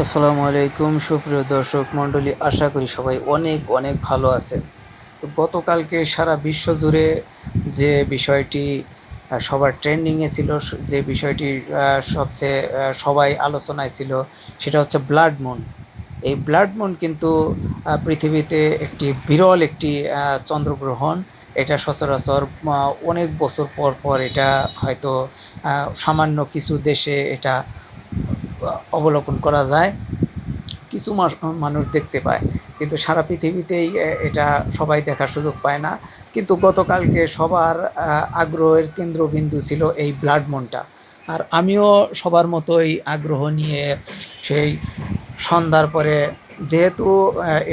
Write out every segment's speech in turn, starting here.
আসসালামু আলাইকুম, সুপ্রিয় দর্শক মণ্ডলী, আশা করি সবাই অনেক অনেক ভালো আছেন। তো গতকালকে সারা বিশ্ব জুড়ে যে বিষয়টি সবার ট্রেন্ডিংয়ে ছিল যে বিষয়টি সবচেয়ে সবাই আলোচনায় ছিল, সেটা হচ্ছে ব্লাড মুন এই ব্লাড মুন কিন্তু পৃথিবীতে একটি বিরল একটি চন্দ্রগ্রহণ। এটা সচরাচর অনেক বছর পর পর এটা হয়তো সামান্য কিছু দেশে এটা অবলোকন করা যায়। কিছু মানুষ দেখতে পায়, কিন্তু সারা পৃথিবীতেই এটা সবাই দেখার সুযোগ পায় না। কিন্তু গতকালকে সবার আগ্রহের কেন্দ্রবিন্দু ছিল এই ব্লাড মুনটা। আর আমিও সবার মতোই আগ্রহ নিয়ে সেই সন্ধ্যার পরে যেহেতু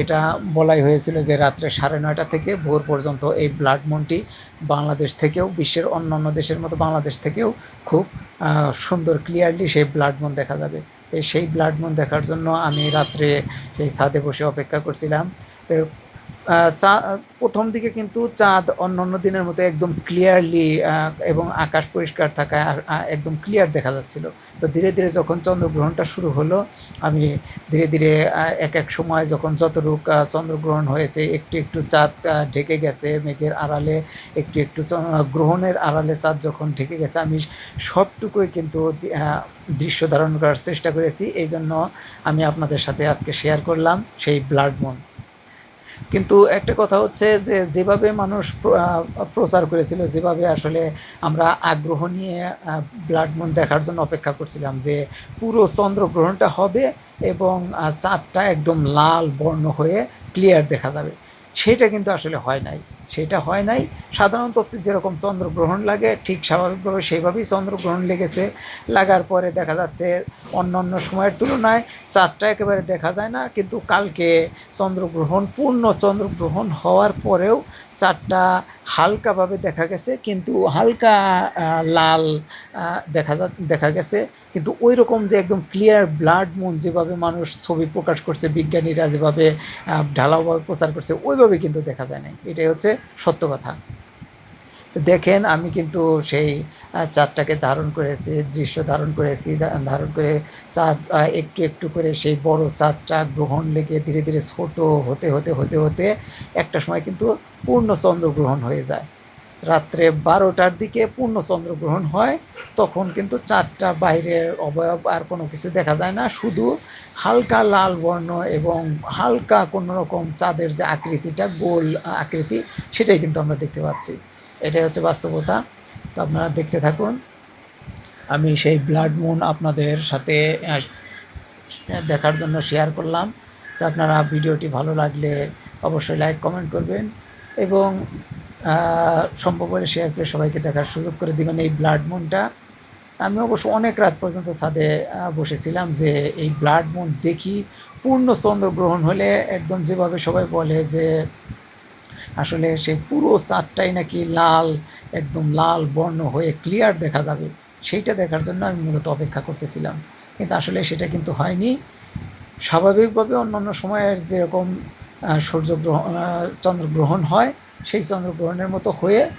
এটা বলাই হয়েছিল যে রাত্রে সাড়ে নয়টা থেকে ভোর পর্যন্ত এই ব্লাড মুনটি বাংলাদেশ থেকেও, বিশ্বের অন্যান্য দেশের মতো বাংলাদেশ থেকেও খুব সুন্দর ক্লিয়ারলি সেই ব্লাড মুন দেখা যাবে। তো সেই ব্লাড মুন দেখার জন্য আমি রাত্রে এই ছাদে বসে অপেক্ষা করছিলাম। তো চা, প্রথম দিকে কিন্তু চাঁদ অন্য অন্য দিনের মতো একদম ক্লিয়ারলি এবং আকাশ পরিষ্কার থাকায় একদম ক্লিয়ার দেখা যাচ্ছিল। তো ধীরে ধীরে যখন চন্দ্রগ্রহণটা শুরু হলো, আমি ধীরে ধীরে এক এক সময় যখন যতটুক চন্দ্রগ্রহণ হয়েছে, একটু একটু চাঁদ ঢেকে গেছে মেঘের আড়ালে, একটু একটু গ্রহণের আড়ালে চাঁদ যখন ঢেকে গেছে, আমি সবটুকুই কিন্তু দৃশ্য ধারণ করার চেষ্টা করেছি। এই জন্য আমি আপনাদের সাথে আজকে শেয়ার করলাম সেই ব্লাড মুন। কিন্তু একটা কথা হচ্ছে যে যেভাবে মানুষ প্রচার করেছিল, যেভাবে আসলে আমরা আগ্রহ নিয়ে ব্লাড মুন দেখার জন্য অপেক্ষা করছিলাম যে পুরো চন্দ্রগ্রহণটা হবে এবং চাঁদটা একদম লাল বর্ণ হয়ে ক্লিয়ার দেখা যাবে। সেটা কিন্তু আসলে হয় নাই। সেটা হয় নাই। সাধারণত যেরকম চন্দ্রগ্রহণ লাগে, ঠিক স্বাভাবিকভাবে সেইভাবেই চন্দ্রগ্রহণ লেগেছে। লাগার পরে দেখা যাচ্ছে অন্য অন্য সময়ের তুলনায় চাঁদটা একেবারে দেখা যায় না। কিন্তু কালকে চন্দ্রগ্রহণ, পূর্ণ চন্দ্রগ্রহণ হওয়ার পরেও চাঁদটা হালকাভাবে দেখা গেছে, কিন্তু হালকা লাল দেখা যা, দেখা গেছে। কিন্তু ওই রকম যে একদম ক্লিয়ার ব্লাড মুন যেভাবে মানুষ ছবি প্রকাশ করছে, বিজ্ঞানীরা যেভাবে ঢালাওভাবে প্রচার করছে, ওইভাবে কিন্তু দেখা যায় না এটাই হচ্ছে সত্য কথা। তো দেখেন, আমি কিন্তু সেই চাঁদটাকে ধারণ করেছি, দৃশ্য ধারণ করেছি ধারণ করে চাঁদ একটু একটু করে সেই বড় চাঁদটা গ্রহণ লেগে ধীরে ধীরে ছোট হতে হতে হতে হতে একটা সময় কিন্তু পূর্ণ চন্দ্রগ্রহণ হয়ে যায়। রাত্রে বারোটার দিকে পূর্ণ চন্দ্রগ্রহণ হয়, তখন কিন্তু চাঁদটা বাইরের অবয়ব আর কোনো কিছু দেখা যায় না। শুধু হালকা লাল বর্ণ এবং হালকা কোনো রকম চাঁদের যে আকৃতিটা, গোল আকৃতি, সেটাই কিন্তু আমরা দেখতে পাচ্ছি। এটাই হচ্ছে বাস্তবতা। তো আপনারা দেখতে থাকুন। আমি সেই ব্লাড মুন আপনাদের সাথে দেখার জন্য শেয়ার করলাম। তো আপনারা ভিডিওটি ভালো লাগলে অবশ্যই লাইক কমেন্ট করবেন এবং সম্ভব হলে শেয়ার করে সবাইকে দেখার সুযোগ করে দিবেন এই ব্লাড মুনটা। আমি অবশ্য অনেক রাত পর্যন্ত ছাদে বসেছিলাম যে এই ব্লাড মুন দেখি পূর্ণ চন্দ্রগ্রহণ হলে একদম যেভাবে সবাই বলে যে আসলে সেই পুরো চাঁদটাই নাকি লাল, একদম লাল বর্ণ হয়ে ক্লিয়ার দেখা যাবে। সেইটা দেখার জন্য আমি মূলত অপেক্ষা করতেছিলাম। কিন্তু আসলে সেটা কিন্তু হয়নি। স্বাভাবিকভাবে অন্যান্য সময়ের যেরকম সূর্যগ্রহণ চন্দ্রগ্রহণ হয়, সেই চন্দ্রগ্রহণের মতো হয়ে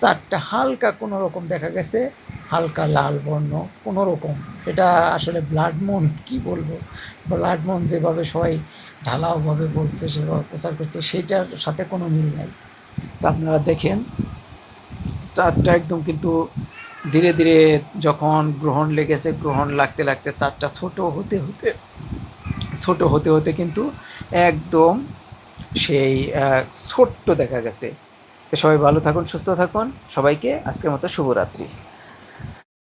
চারটা হালকা কোনো রকম দেখা গেছে। হালকা লাল বর্ণ, কোনো রকম। এটা আসলে ব্লাড মুন কি বলব? ব্লাড মুন যেভাবে সবাই ঢালাওভাবে বলছে, সেভাবে প্রচার করছে সেইটার সাথে কোনো মিল নাই। তা আপনারা দেখেন, চাঁদটা একদম কিন্তু ধীরে ধীরে যখন গ্রহণ লেগেছে, গ্রহণ লাগতে লাগতে চাঁদটা ছোট হতে হতে, ছোট হতে হতে কিন্তু একদম সেই ছোট্ট দেখা গেছে। তো সবাই ভালো থাকুন, সুস্থ থাকুন। সবাইকে আজকের মতো শুভরাত্রি।